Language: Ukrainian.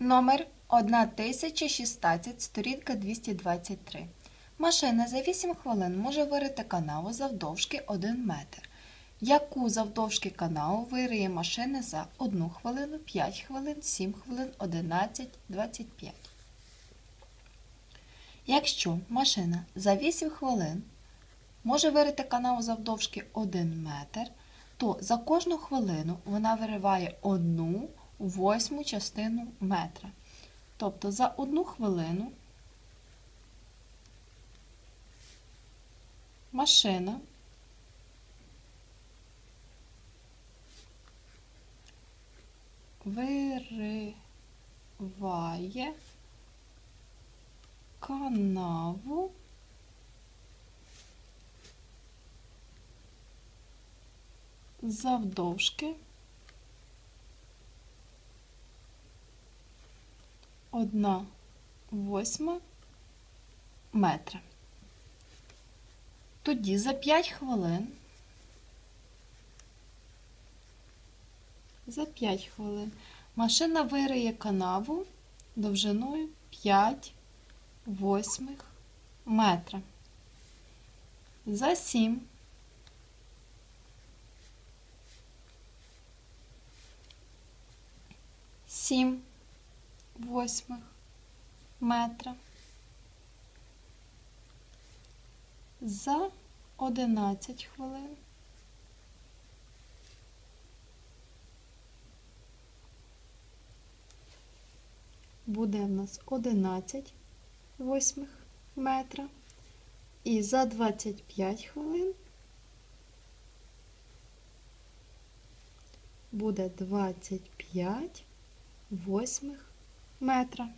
Номер 1016, сторінка 223. Машина за 8 хвилин може вирити канаву завдовжки 1 метр. Яку завдовжки канаву вириє машина за 1 хвилину, 5 хвилин, 7 хвилин, 11, 25. Якщо машина за 8 хвилин може вирити канаву завдовжки 1 метр, то за кожну хвилину вона вириває одну восьму частину метра. Тобто за одну хвилину машина вириває канаву завдовжки одна восьма метра. Тоді за 5 хвилин за 5 хвилин машина вириє канаву довжиною 5 восьмих метра. За 7 7 восьмих метра. За 11 хвилин. Буде в нас 11 восьмих метра. І за 25 хвилин буде 25 восьмих метра.